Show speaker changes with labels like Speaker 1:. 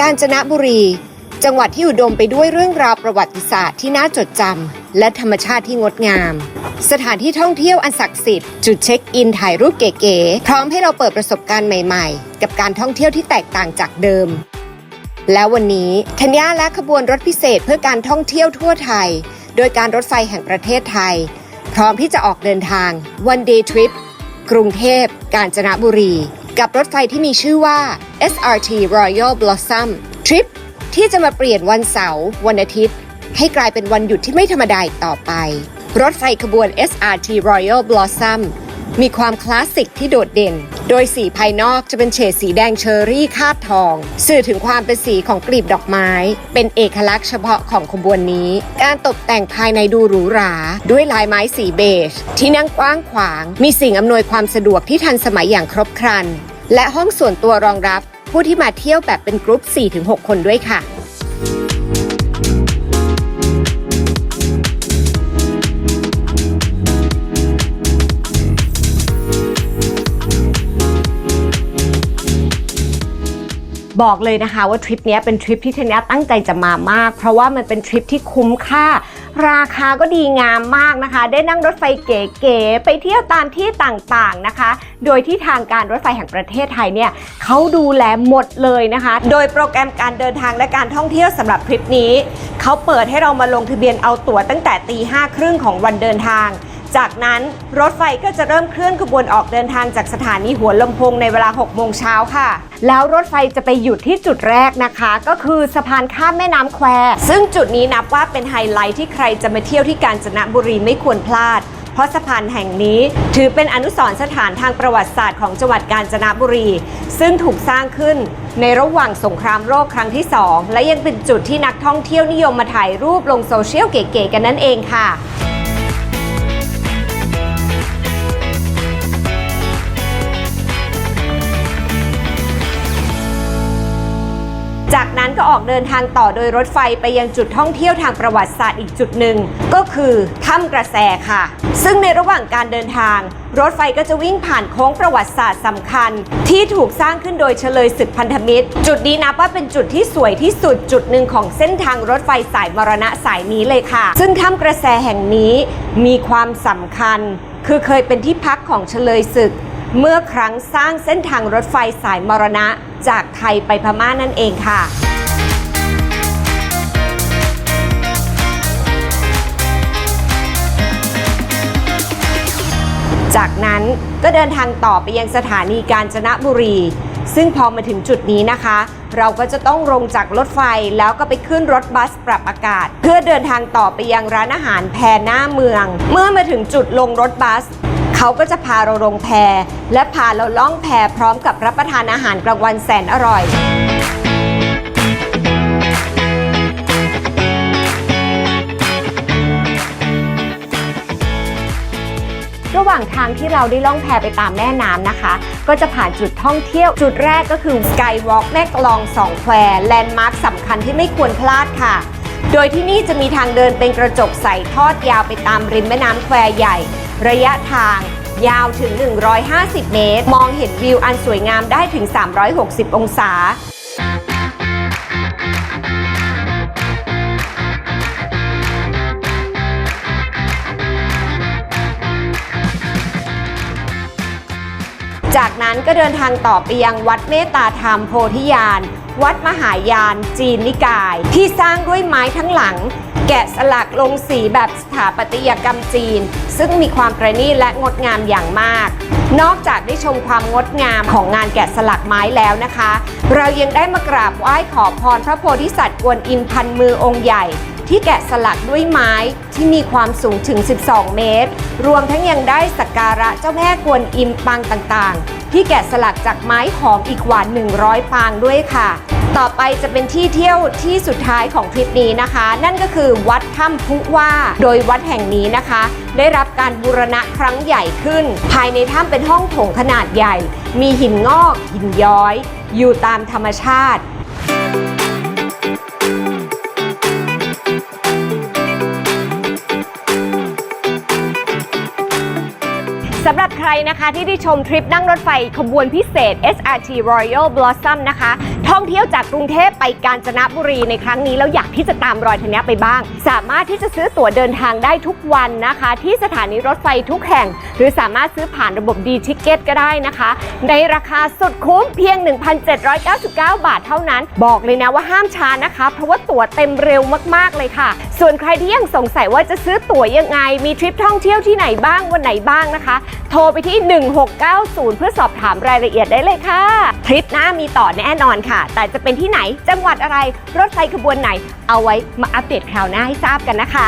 Speaker 1: กาญจนบุรี จังหวัดที่อุดมไปด้วยเรื่องราวประวัติศาสตร์ที่น่าจดจำและธรรมชาติที่งดงาม สถานที่ท่องเที่ยวอันศักดิ์สิทธิ์จุดเช็คอินถ่ายรูปเก๋ๆพร้อมให้เราเปิดประสบการณ์ใหม่ๆ กับการท่องเที่ยวที่แตกต่างจากเดิม แล้ววันนี้ธัญญาและขบวนรถพิเศษเพื่อการท่องเที่ยวทั่วไทย โดยการรถไฟแห่งประเทศไทย พร้อมที่จะออกเดินทาง one day trip กรุงเทพ กาญจนบุรี กับรถไฟที่มีชื่อว่า SRT Royal Blossom ทริปที่จะมาเปลี่ยนวันเสาร์วันอาทิตย์ ให้กลายเป็นวันหยุดที่ไม่ธรรมดาอีกต่อไป รถไฟขบวน SRT Royal Blossom มีความคลาสสิกที่โดดเด่น โดยสีภายนอกจะเป็นเฉดสีแดงเชอรี่คาดทอง สื่อถึงความเป็นสีของกลีบดอกไม้ เป็นเอกลักษณ์เฉพาะของขบวนนี้ การตกแต่งภายในดูหรูหรา ด้วยลายไม้สีเบจ ที่นั่งกว้างขวาง มีสิ่งอำนวยความสะดวกที่ทันสมัยอย่างครบครัน และห้องส่วนตัวรองรับผู้ที่มาเที่ยวแบบเป็นกรุ๊ป4-6 คนด้วยค่ะ บอกเลยนะคะว่าทริปนี้เป็นทริปที่ธัญญาตั้งใจจะมามาก เพราะว่ามันเป็นทริปที่คุ้มค่า ราคาก็ดีงามมากนะคะ ได้นั่งรถไฟเก๋ๆไปเที่ยวตามที่ต่างๆนะคะ โดยที่ทางการรถไฟแห่งประเทศไทยเนี่ยเขาดูแลหมดเลยนะคะ โดยโปรแกรมการเดินทางและการท่องเที่ยวสำหรับทริปนี้เขาเปิดให้เรามาลงทะเบียนเอาตั๋วตั้งแต่ตีห้าครึ่งของวันเดินทาง จากนั้นรถไฟก็จะเริ่มเคลื่อนขบวนออกเดินทางจากสถานีหัวลำโพงในเวลา 6 โมงเช้าค่ะ แล้วรถไฟจะไปหยุดที่จุดแรกนะคะ ก็คือสะพานข้ามแม่น้ำแควซึ่งจุดนี้นับว่าเป็นไฮไลท์ที่ใครจะมาเที่ยวที่กาญจนบุรีไม่ควรพลาดเพราะสะพานแห่งนี้ถือเป็นอนุสรณ์สถานทางประวัติศาสตร์ของจังหวัดกาญจนบุรี ซึ่งถูกสร้างขึ้นในระหว่างสงครามโลกครั้งที่ 2 และยังเป็นจุดที่นักท่องเที่ยวนิยมมาถ่ายรูปลงโซเชียลเก๋ๆกันนั่นเองค่ะ จากนั้นก็ออกเดินทางต่อโดยรถไฟไปยังจุดท่องเที่ยวทางประวัติศาสตร์อีกจุดหนึ่ง ก็คือถ้ำกระแสค่ะ ซึ่งในระหว่างการเดินทาง รถไฟก็จะวิ่งผ่านโค้งประวัติศาสตร์สำคัญ ที่ถูกสร้างขึ้นโดยเฉลยศึกพันธมิตร จุดนี้นับว่าเป็นจุดที่สวยที่สุดจุดหนึ่งของเส้นทางรถไฟสายมรณะสายนี้เลยค่ะ ซึ่งถ้ำกระแสแห่งนี้มีความสำคัญ คือเคยเป็นที่พักของเฉลยศึก เมื่อครั้งสร้างเส้นทางรถไฟสายมรณะ จากไทยไปพม่านั่นเองค่ะจากนั้นก็เดินทางต่อไปยังสถานีกาญจนบุรี ซึ่งพอมาถึงจุดนี้นะคะ เราก็จะต้องลงจากรถไฟแล้วก็ไปขึ้นรถบัสปรับอากาศ เพื่อเดินทางต่อไปยังร้านอาหารแพรหน้าเมือง เมื่อมาถึงจุดลงรถบัส เขาก็จะพาเราลงแพและพาเราล่องแพพร้อมกับรับประทานอาหารกลางวันแสนอร่อยระหว่างทางที่เราได้ล่องแพไปตามแม่น้ำนะคะ ก็จะผ่านจุดท่องเที่ยว จุดแรกก็คือสกายวอล์กแม่กลองสองแควแลนด์มาร์คสำคัญที่ไม่ควรพลาดค่ะ โดยที่นี่จะมีทางเดินเป็นกระจกใสทอดยาวไปตามริมแม่น้ำแควใหญ่ ระยะทางยาวถึง 150 เมตร มองเห็นวิวอันสวยงามได้ถึง 360 องศา จากนั้นก็เดินทางต่อไปยังวัดเมตตาธรรมโพธิญาณ วัดมหายาน จีนนิกาย ที่สร้างด้วยไม้ทั้งหลัง แกะสลักลงสีแบบสถาปัตยกรรมจีน ซึ่งมีความประณีตและงดงามอย่างมาก นอกจากได้ชมความงดงามของงานแกะสลักไม้แล้วนะคะ เรายังได้มากราบไหว้ขอพรพระโพธิสัตว์กวนอิมพันมือองค์ใหญ่ ที่แกะสลักด้วยไม้ที่มีความสูงถึง 12 เมตร รวมทั้งยังได้สักการะเจ้าแม่กวนอิมปางต่างๆ ที่แกะสลักจากไม้หอมอีกกว่า 100 ปางด้วยค่ะ ต่อไปจะเป็นที่เที่ยวที่สุดท้ายของทริปนี้นะคะ นั่นก็คือวัดถ้ำพุว่า โดยวัดแห่งนี้นะคะ ได้รับการบูรณะครั้งใหญ่ขึ้น ภายในถ้ำเป็นห้องโถงขนาดใหญ่ มีหินงอกหินย้อย อยู่ตามธรรมชาติ นะคะที่ได้ชมทริปนั่งรถไฟขบวนพิเศษ SRT Royal Blossom นะคะ ท่องเที่ยวจากกรุงเทพไปกาญจนบุรีในครั้งนี้ แล้วอยากที่จะตามรอยธัญญะไปบ้าง สามารถที่จะซื้อตั๋วเดินทางได้ทุกวันนะคะ ที่สถานีรถไฟทุกแห่ง หรือสามารถซื้อผ่านระบบดีทิเกตก็ได้นะคะ ในราคาสุดคุ้มเพียง 1,799 บาทเท่านั้น บอกเลยนะว่าห้ามช้านะคะ เพราะว่าตั๋วเต็มเร็วมากๆเลยค่ะส่วนใครที่ยังสงสัยว่าจะซื้อตั๋วยังไง มีทริปท่องเที่ยวที่ไหนบ้างวันไหนบ้างนะคะ โทรไปที่ 1690 เพื่อสอบถามรายละเอียดได้เลยค่ะ ทริปหน้ามีต่อแน่นอนค่ะ แต่จะเป็นที่ไหนจังหวัดอะไรรถไฟขบวนไหน เอาไว้มาอัปเดตคราวหน้าให้ทราบกันนะคะ